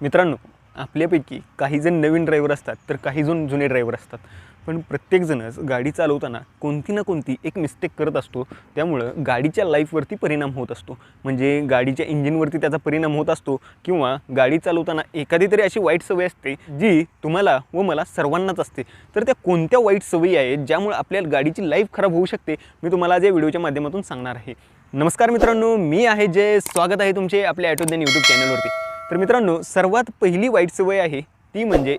मित्रांनो आपल्यापैकी काही जण नवीन ड्रायव्हर असतात तर काही जण जुने ड्रायव्हर असतात. पण प्रत्येकजणच गाडी चालवताना कोणती ना कोणती एक मिस्टेक करत असतो. त्यामुळं गाडीच्या लाईफवरती परिणाम होत असतो. म्हणजे गाडीच्या इंजिनवरती त्याचा परिणाम होत असतो किंवा गाडी चालवताना एखादी तरी अशी वाईट सवय असते जी तुम्हाला व मला सर्वांनाच असते. तर त्या कोणत्या वाईट सवयी आहेत ज्यामुळे आपल्या गाडीची लाईफ खराब होऊ शकते मी तुम्हाला आज या व्हिडिओच्या माध्यमातून सांगणार आहे. नमस्कार मित्रांनो मी आहे जय. स्वागत आहे तुमचे आपल्या ॲटोदेन यूट्यूब चॅनलवरती तर मित्रांनो सर्वात पहिली वाईट सवय आहे ती म्हणजे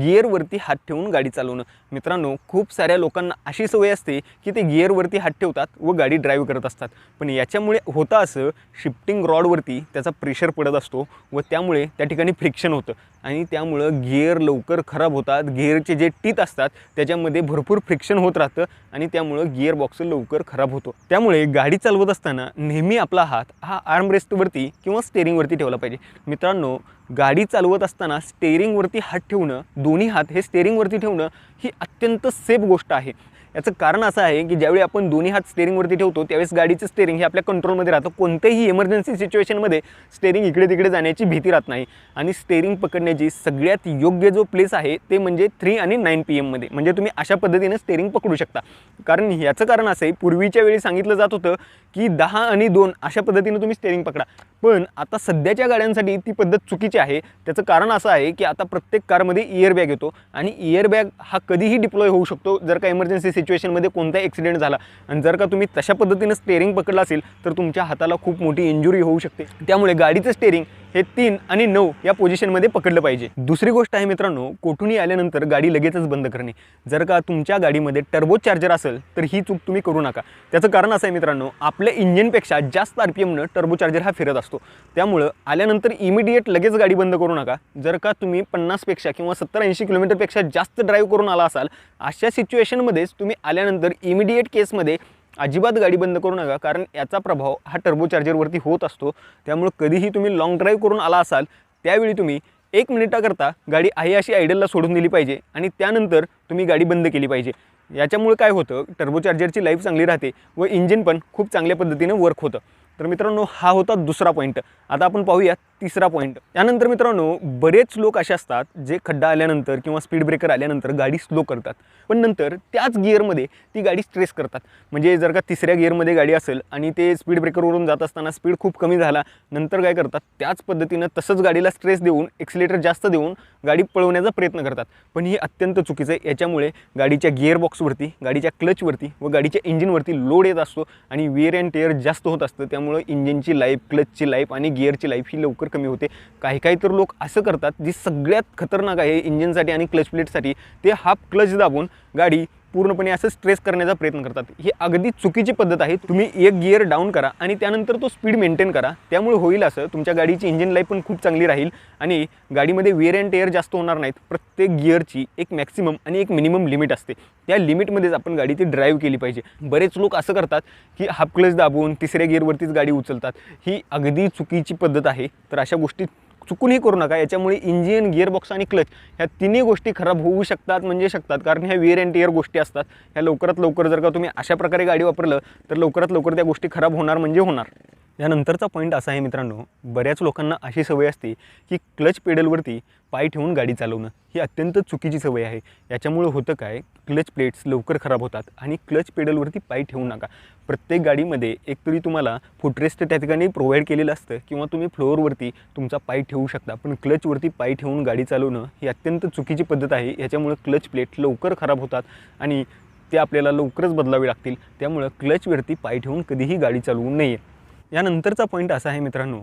गिअरवरती हात ठेवून गाडी चालवणं. मित्रांनो खूप साऱ्या लोकांना अशी सवय असते की ते गिअरवरती हात ठेवतात व गाडी ड्राईव्ह करत असतात. पण याच्यामुळे होतं असं शिफ्टिंग रॉडवरती त्याचा प्रेशर पडत असतो व त्यामुळे त्या ठिकाणी फ्रिक्शन होतं. आणि त्यामुळं गिअर लवकर खराब होतात. गिअरचे जे टीत असतात त्याच्यामध्ये भरपूर फ्रिक्शन होत राहतं आणि त्यामुळं गिअर बॉक्स लवकर खराब होतो. त्यामुळे गाडी चालवत असताना नेहमी आपला हात हा आर्मरेस्टवरती किंवा स्टेअरिंगवरती ठेवला पाहिजे. मित्रांनो गाडी चालवत असताना स्टेअरिंगवरती हात ठेवणं दोन्ही हात हे स्टेअरिंगवरती ठेवणं ही अत्यंत सेफ गोष्ट आहे. याचं कारण असं आहे की ज्यावेळी आपण दोन्ही हात स्टेरिंगवरती ठेवतो त्यावेळेस गाडीचं स्टेरिंग हे आपल्या कंट्रोलमध्ये राहतं. कोणत्याही इमर्जन्सी सिच्युएशनमध्ये स्टेअरिंग इकडे तिकडे जाण्याची भीती राहत नाही. आणि स्टेरिंग पकडण्याची सगळ्यात योग्य जो प्लेस आहे ते म्हणजे थ्री आणि नाईन पी एममध्ये म्हणजे तुम्ही अशा पद्धतीने स्टेरिंग पकडू शकता. कारण याचं कारण असं आहे पूर्वीच्या वेळी सांगितलं जात होतं की दहा आणि दोन अशा पद्धतीनं तुम्ही स्टेअरिंग पकडा. पण आता सध्याच्या गाड्यांसाठी ती पद्धत चुकीची आहे. त्याचं कारण असं आहे की आता प्रत्येक कारमध्ये इयर बॅग येतो. आणि इयर बॅग हा कधीही डिप्लॉय होऊ शकतो जर का इमर्जन्सी सिच्युएशनमध्ये कोणता ॲक्सिडेंट झाला आणि जर का तुम्ही तशा पद्धतीनं स्टेअरिंग पकडलं असेल तर तुमच्या हाताला खूप मोठी इंजुरी होऊ शकते. त्यामुळे गाडीचं स्टेअरिंग हे तीन आणि नऊ या पोझिशनमध्ये पकडलं पाहिजे. दुसरी गोष्ट आहे मित्रांनो कोठूनही आल्यानंतर गाडी लगेचच बंद करणे. जर का तुमच्या गाडीमध्ये टर्बो चार्जर असेल तर ही चूक तुम्ही करू नका. त्याचं कारण असं आहे मित्रांनो आपल्या इंजिनपेक्षा जास्त आर पी एमनं टर्बो चार्जर हा फिरत असतो. त्यामुळं आल्यानंतर इमिडिएट लगेच गाडी बंद करू नका. जर का तुम्ही पन्नासपेक्षा किंवा सत्तर ऐंशी किलोमीटरपेक्षा जास्त ड्राईव्ह करून आला असाल अशा सिच्युएशनमध्येच तुम्ही आल्यानंतर इमिडिएट केसमध्ये अजिबात गाडी बंद करू नका कारण याचा प्रभाव हा टर्बो चार्जरवरती होत असतो. त्यामुळं कधीही तुम्ही लाँग ड्राईव्ह करून आला असाल त्यावेळी तुम्ही एक मिनिटाकरता गाडी आहे अशी आयडलला सोडून दिली पाहिजे आणि त्यानंतर तुम्ही गाडी बंद केली पाहिजे. याच्यामुळे काय होतं टर्बो चार्जरची लाईफ चांगली राहते व इंजिन पण खूप चांगल्या पद्धतीनं वर्क होतं. तर मित्रांनो हा होता दुसरा पॉईंट आता आपण पाहूया तिसरा पॉईंट त्यानंतर मित्रांनो बरेच लोक असे असतात जे खड्डा आल्यानंतर किंवा स्पीड ब्रेकर आल्यानंतर गाडी स्लो करतात. पण नंतर त्याच गिअरमध्ये ती गाडी स्ट्रेस करतात. म्हणजे जर का तिसऱ्या गिअरमध्ये गाडी असेल आणि ते स्पीड ब्रेकरवरून जात असताना स्पीड खूप कमी झाला नंतर काय करतात? त्याच पद्धतीनं तसंच गाडीला स्ट्रेस देऊन एक्सिलेटर जास्त देऊन गाडी पळवण्याचा प्रयत्न करतात. पण ही अत्यंत चुकीचं आहे. याच्यामुळे गाडीच्या गिअर बॉक्सवरती गाडीच्या क्लचवरती व गाडीच्या इंजिनवरती लोड येत असतो आणि वेअर अँड टेअर जास्त होत असतं. त्यामुळं इंजिनची लाईफ क्लचची लाईफ आणि गिअरची लाईफ ही लवकर कमी होते. काही काही तर लोक असं करतात जी सगळ्यात खतरनाक आहे इंजिनसाठी आणि क्लच प्लेटसाठी ते हाफ क्लच दाबून गाडी पूर्णपणे असं स्ट्रेस करण्याचा प्रयत्न करतात. ही अगदी चुकीची पद्धत आहे. तुम्ही एक गिअर डाऊन करा आणि त्यानंतर तो स्पीड मेंटेन करा. त्यामुळे होईल असं तुमच्या गाडीची इंजिन लाईफ पण खूप चांगली राहील आणि गाडीमध्ये वेअर अँड टेअर जास्त होणार नाहीत. प्रत्येक गिअरची एक मॅक्सिमम आणि एक मिनिमम लिमिट असते. त्या लिमिटमध्येच आपण गाडी ती ड्राईव्ह केली पाहिजे. बरेच लोक असं करतात की हाफ क्लच दाबून तिसऱ्या गिअरवरतीच गाडी उचलतात. ही अगदी चुकीची पद्धत आहे. तर अशा गोष्टी चुकूनही करू नका. याच्यामुळे इंजिन गिअरबॉक्स आणि क्लच ह्या तिन्ही गोष्टी खराब होऊ शकतात म्हणजे शकतात. कारण ह्या वेअर अँड टिअर गोष्टी असतात. ह्या लवकरात लवकर जर का तुम्ही अशा प्रकारे गाडी वापरलं तर लवकरात लवकर त्या गोष्टी खराब होणार म्हणजे होणार. यानंतरचा पॉईंट असा आहे मित्रांनो बऱ्याच लोकांना अशी सवय असते की क्लच पेडलवरती पाय ठेवून गाडी चालवणं ही अत्यंत चुकीची सवय आहे. याच्यामुळं होतं काय क्लच प्लेट्स लवकर खराब होतात आणि क्लच पेडलवरती पाय ठेवू नका. प्रत्येक गाडीमध्ये एकतरी तुम्हाला फुटरेस्ट त्या ठिकाणी प्रोव्हाइड केलेलं असतं किंवा तुम्ही फ्लोअरवरती तुमचा पाय ठेवू शकता. पण क्लचवरती पाय ठेवून गाडी चालवणं ही अत्यंत चुकीची पद्धत आहे. याच्यामुळं क्लच प्लेट लवकर खराब होतात आणि ते आपल्याला लवकरच बदलावे लागतील. त्यामुळं क्लचवरती पाय ठेवून कधीही गाडी चालवू नये. यानंतरचा पॉईंट असा आहे मित्रांनो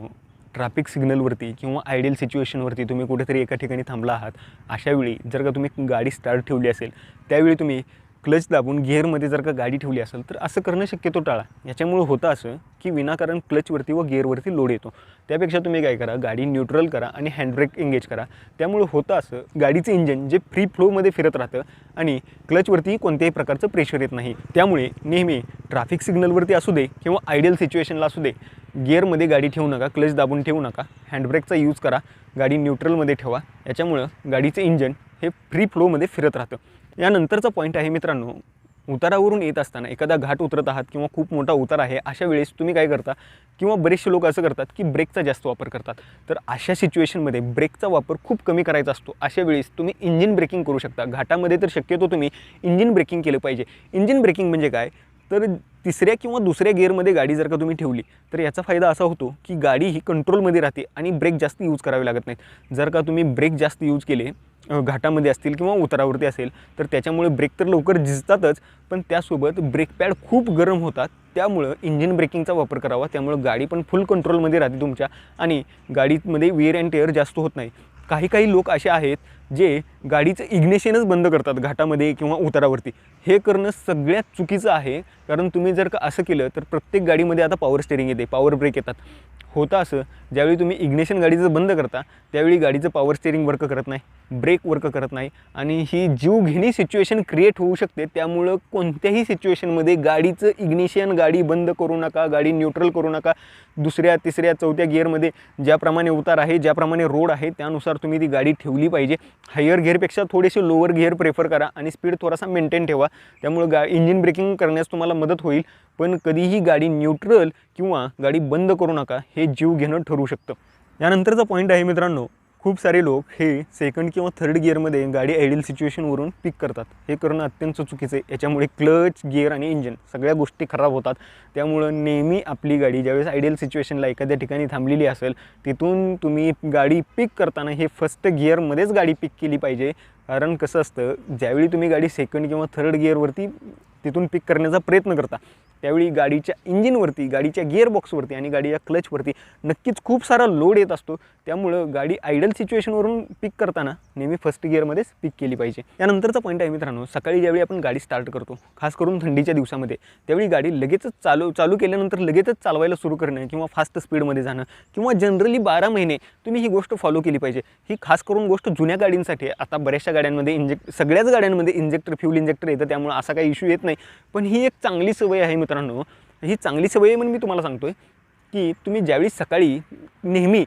ट्रॅफिक सिग्नलवरती किंवा आयडियल सिच्युएशनवरती तुम्ही कुठेतरी एका ठिकाणी थांबला आहात अशावेळी जर का तुम्ही गाडी स्टार्ट ठेवली असेल त्यावेळी तुम्ही क्लच दाबून गिअरमध्ये जर का गाडी ठेवली असेल तर असं करणं शक्यतो टाळा. याच्यामुळं होतं असं की विनाकारण क्लचवरती व गिअरवरती लोड येतो. त्यापेक्षा तुम्ही काय करा गाडी न्यूट्रल करा आणि हँडब्रेक एंगेज करा. त्यामुळं होतं असं गाडीचं इंजन जे फ्री फ्लोमध्ये फिरत राहतं आणि क्लचवरती कोणत्याही प्रकारचं प्रेशर येत नाही. त्यामुळे नेहमी ट्रॅफिक सिग्नलवरती असू दे किंवा आयडियल सिच्युएशनला असू दे गिअरमध्ये गाडी ठेवू नका क्लच दाबून ठेवू नका हँडब्रेकचा यूज करा गाडी न्यूट्रलमध्ये ठेवा. याच्यामुळं गाडीचं इंजन हे फ्री फ्लोमध्ये फिरत राहतं. यानंतरचा पॉईंट आहे मित्रांनो उतारावरून येत असताना एखादा घाट उतरत आहात किंवा खूप मोठा उतार आहे अशा वेळेस तुम्ही काय करता? किंवा बरेचसे लोक असं करतात की ब्रेकचा जास्त वापर करतात. तर अशा सिच्युएशनमध्ये ब्रेकचा वापर खूप कमी करायचा असतो. अशा वेळेस तुम्ही इंजिन ब्रेकिंग करू शकता. घाटामध्ये तर शक्यतो तुम्ही इंजिन ब्रेकिंग केलं पाहिजे. इंजिन ब्रेकिंग म्हणजे काय? तर तिसऱ्या किंवा दुसऱ्या गिअरमध्ये गाडी जर का तुम्ही ठेवली तर याचा फायदा असा होतो की गाडी ही कंट्रोलमध्ये राहते आणि ब्रेक जास्त यूज करावे लागत नाहीत. जर का तुम्ही ब्रेक जास्त यूज केले घाटामध्ये असतील किंवा उतारावरती असेल तर त्याच्यामुळे ब्रेक तर लवकर झिजतातच पण त्यासोबत ब्रेक पॅड खूप गरम होतात. त्यामुळं इंजिन ब्रेकिंगचा वापर करावा. त्यामुळं गाडी पण फुल कंट्रोलमध्ये राहते तुमच्या आणि गाडीमध्ये वेअर अँड टेअर जास्त होत नाही. काही काही लोक असे आहेत जे गाडीचं इग्नेशनच बंद करतात घाटामध्ये किंवा उतारावरती. हे करणं सगळ्यात चुकीचं आहे. कारण तुम्ही जर का असं केलं तर प्रत्येक गाडीमध्ये आता पॉवर स्टेरिंग येते पॉवर ब्रेक येतात. होतं असं ज्यावेळी तुम्ही इग्नेशन गाडीचं बंद करता त्यावेळी गाडीचं पॉवर स्टेरिंग वर्क करत नाही ब्रेक वर्क करत नाही. आणि ही जीवघेणी सिच्युएशन क्रिएट होऊ शकते. त्यामुळं कोणत्याही सिच्युएशनमध्ये गाडीचं इग्निशन गाडी बंद करू नका गाडी न्यूट्रल करू नका. दुसऱ्या तिसऱ्या चौथ्या गिअरमध्ये ज्याप्रमाणे उतार आहे ज्याप्रमाणे रोड आहे त्यानुसार तुम्ही ती गाडी ठेवली पाहिजे. हायर गिअरपेक्षा थोडेसे लोअर गिअर प्रेफर करा आणि स्पीड थोडासा मेंटेन ठेवा. त्यामुळं गा इंजिन ब्रेकिंग करण्यास तुम्हाला मदत होईल. पण कधीही गाडी न्यूट्रल किंवा गाडी बंद करू नका हे जीव घेणं ठरू शकतं. यानंतरचा पॉईंट आहे मित्रांनो खूप सारे लोक हे सेकंड किंवा थर्ड गिअरमध्ये गाडी आयडियल सिच्युएशनवरून पिक करतात. हे करणं अत्यंत चुकीचं आहे. याच्यामुळे क्लच गिअर आणि इंजिन सगळ्या गोष्टी खराब होतात. त्यामुळं नेहमी आपली गाडी ज्यावेळेस आयडियल सिच्युएशनला एखाद्या ठिकाणी थांबलेली असेल तिथून तुम्ही गाडी पिक करताना हे फर्स्ट गिअरमध्येच गाडी पिक केली पाहिजे. कारण कसं असतं ज्यावेळी तुम्ही गाडी सेकंड किंवा थर्ड गिअरवरती तिथून पिक करण्याचा प्रयत्न करता त्यावेळी गाडीच्या इंजिनवरती गाडीच्या गिअरबॉक्सवरती आणि गाडीच्या क्लचवरती नक्कीच खूप सारा लोड येत असतो. त्यामुळं गाडी आयडल सिच्युएशनवरून पिक करताना नेहमी फर्स्ट गिअरमध्येच पिक केली पाहिजे. यानंतरचा पॉईंट आहे मित्रांनो सकाळी ज्यावेळी आपण गाडी स्टार्ट करतो खास करून थंडीच्या दिवसामध्ये त्यावेळी गाडी लगेचच चालू चालू केल्यानंतर लगेचच चालवायला सुरू करणं किंवा फास्ट स्पीडमध्ये जाणं किंवा जनरली बारा महिने तुम्ही ही गोष्ट फॉलो केली पाहिजे. ही खास करून गोष्ट जुन्या गाडींसाठी आता बऱ्याचशा गाड्यांमध्ये इंजेक्ट सगळ्याच गाड्यांमध्ये इंजेक्टर फ्यूल इंजेक्टर येतं त्यामुळे असा काही इश्यू येत नाही. पण ही एक चांगली सवय आहे मित्रांनो. ही चांगली सवय आहे म्हणून मी तुम्हाला सांगतो आहे की तुम्ही ज्यावेळी सकाळी नेहमी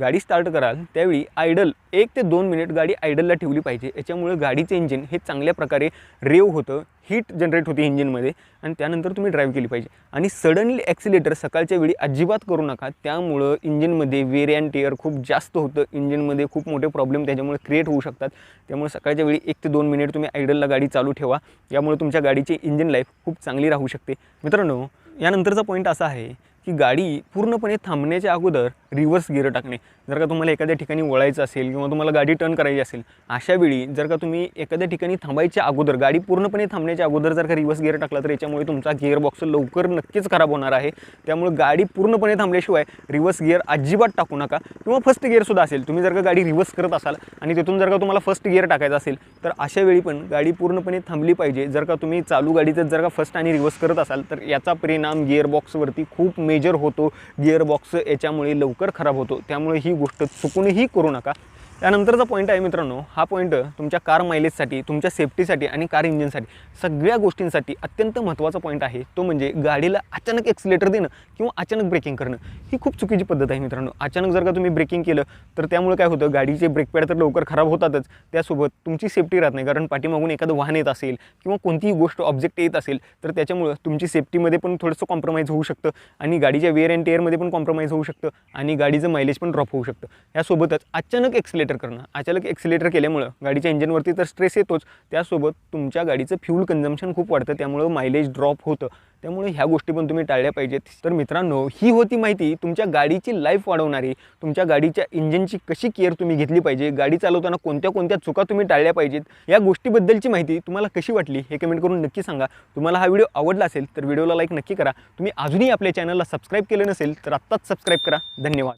गाडी स्टार्ट कराल त्यावेळी आयडल एक ते दोन मिनिट गाडी आयडलला ठेवली पाहिजे. याच्यामुळे गाडीचं इंजिन हे चांगल्या प्रकारे रेव होतं हीट जनरेट होते इंजिनमध्ये आणि त्यानंतर तुम्ही ड्राईव्ह केली पाहिजे. आणि सडनली ॲक्सिलेटर सकाळच्या वेळी अजिबात करू नका. त्यामुळं इंजिनमध्ये वेर अँड टेअर खूप जास्त होतं. इंजिनमध्ये खूप मोठे प्रॉब्लेम त्याच्यामुळे क्रिएट होऊ शकतात. त्यामुळे सकाळच्या वेळी एक ते दोन मिनिट तुम्ही आयडलला गाडी चालू ठेवा. यामुळे तुमच्या गाडीची इंजिन लाईफ खूप चांगली राहू शकते. मित्रांनो यानंतरचा पॉईंट असा आहे की गाडी पूर्णपणे थांबण्याच्या अगोदर रिव्हर्स गिअर टाकणे. जर का तुम्हाला एखाद्या ठिकाणी वळायचं असेल किंवा तुम्हाला गाडी टर्न करायची असेल अशा वेळी जर का तुम्ही एखाद्या ठिकाणी थांबायच्या अगोदर गाडी पूर्णपणे थांबण्याच्या अगोदर जर का रिव्हर्स गिअर टाकला तर याच्यामुळे तुमचा गिअर बॉक्स लवकर नक्कीच खराब होणार आहे. त्यामुळे गाडी पूर्णपणे थांबल्याशिवाय रिव्हर्स गिअर अजिबात टाकू नका. किंवा फर्स्ट गिअरसुद्धा असेल तुम्ही जर का गाडी रिव्हर्स करत असाल आणि तिथून जर का तुम्हाला फर्स्ट गिअर टाकायचा असेल तर अशा वेळी पण गाडी पूर्णपणे थांबली पाहिजे. जर का तुम्ही चालू गाडीचं जर का फर्स्ट आणि रिव्हर्स करत असाल तर याचा परिणाम गिअर बॉक्सवरती खूप मेजर होतो. गिअर बॉक्स याच्यामुळे लवकर खराब होतो. त्यामुळे ही गोष्ट चुकूनही करू नका. त्यानंतरचा पॉईंट आहे मित्रांनो हा पॉईंट तुमच्या कार मायलेजसाठी तुमच्या सेफ्टीसाठी आणि कार इंजिनसाठी सगळ्या गोष्टींसाठी अत्यंत महत्त्वाचा पॉईंट आहे. तो म्हणजे गाडीला अचानक एक्सिलेटर देणं किंवा अचानक ब्रेकिंग करणं. ही खूप चुकीची पद्धत आहे मित्रांनो. अचानक जर का तुम्ही ब्रेकिंग केलं तर त्यामुळे काय होतं गाडीचे ब्रेक पॅड तर लवकर खराब होतातच. त्यासोबत तुमची सेफ्टी राहत नाही. कारण पाठीमागून एखादं वाहन येत असेल किंवा कोणतीही गोष्ट ऑब्जेक्ट येत असेल तर त्याच्यामुळं तुमची सेफ्टीमध्ये पण थोडंसं कॉम्प्रोमाइज होऊ शकतं आणि गाडीच्या वेअर अँड टेअरमध्ये पण कॉम्प्रोमाइज होऊ शकतं आणि गाडीचं मायलेज पण ड्रॉप होऊ शकतं. यासोबतच अचानक एक्सिलेटर करणं. अचानक ॲक्सिलेटर केल्यामुळं गाडीच्या इंजिनवरती तर स्ट्रेस येतोच. त्यासोबत तुमच्या गाडीचं फ्यूल कन्झम्पशन खूप वाढतं. त्यामुळं मायलेज ड्रॉप होतं. त्यामुळे ह्या गोष्टी पण तुम्ही टाळल्या पाहिजेत. तर मित्रांनो ही होती माहिती तुमच्या गाडीची लाईफ वाढवणारी तुमच्या गाडीच्या इंजिनची कशी केअर तुम्ही घेतली पाहिजे गाडी चालवताना कोणत्या कोणत्या चुका तुम्ही टाळल्या पाहिजेत या गोष्टीबद्दलची माहिती तुम्हाला कशी वाटली हे कमेंट करून नक्की सांगा. तुम्हाला हा व्हिडिओ आवडला असेल तर व्हिडिओला लाईक नक्की करा. तुम्ही अजूनही आपल्या चॅनलला सबस्क्राईब केलं नसेल तर आत्ताच सबस्क्राईब करा. धन्यवाद.